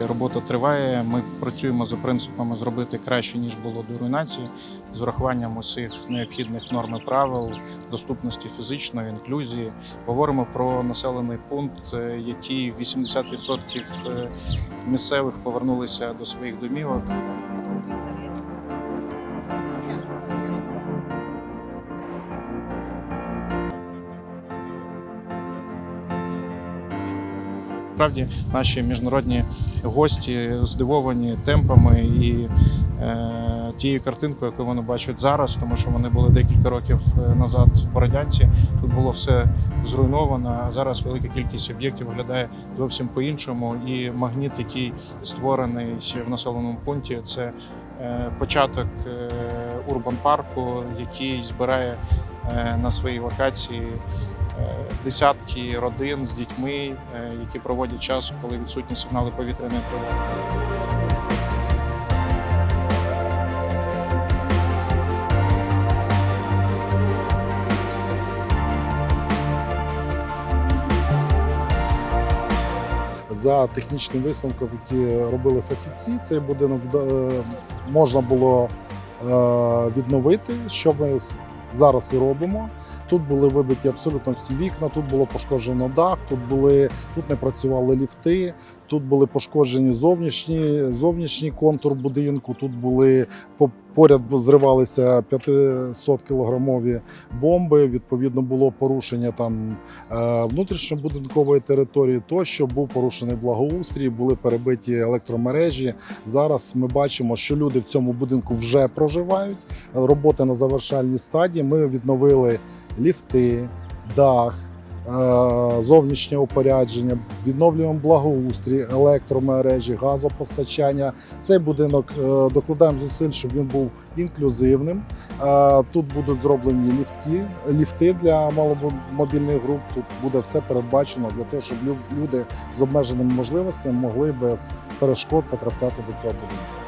Робота триває. Ми працюємо за принципами зробити краще ніж було до руйнації, з урахуванням усіх необхідних норм і правил, доступності фізичної, інклюзії. Говоримо про населений пункт, е, який 80% е, місцевих повернулися до своїх домівок. Справді наші міжнародні гості здивовані темпами і е, тією картинкою, яку вони бачать зараз, тому що вони були декілька років е, назад в Бородянці. Тут було все зруйновано. Зараз велика кількість об'єктів виглядає зовсім по-іншому. І магніт, який створений в населеному пункті, це е, початок е, урбан парку, який збирає е, на своїй локації десятки родин з дітьми, е, які проводять час, коли відсутні сигнали повітряної тривоги. За технічним висновком, які робили фахівці, цей будинок е, можна було е, відновити, що ми зараз і робимо. Тут були вибиті абсолютно всі вікна, тут було пошкоджено дах, тут були тут не працювали ліфти, тут були пошкоджені зовнішні, зовнішній контур будинку. Тут були по- поряд зривалися 500 кілограмові бомби. Відповідно, було порушення там е, внутрішньобудинкової території. Тощо був порушений благоустрій, були перебиті електромережі. Зараз ми бачимо, що люди в цьому будинку вже проживають. Роботи на завершальній стадії. Ми відновили ліфти, дах. Е, Зовнішнє опорядження, відновлюємо благоустрій, електромережі, газопостачання. Цей будинок е, докладаємо зусиль, щоб він був інклюзивним. Е, Тут будуть зроблені ліфти, ліфти для маломобільних груп. Тут буде все передбачено для того, щоб люди з обмеженими можливостями могли без перешкод потрапляти до цього будинку.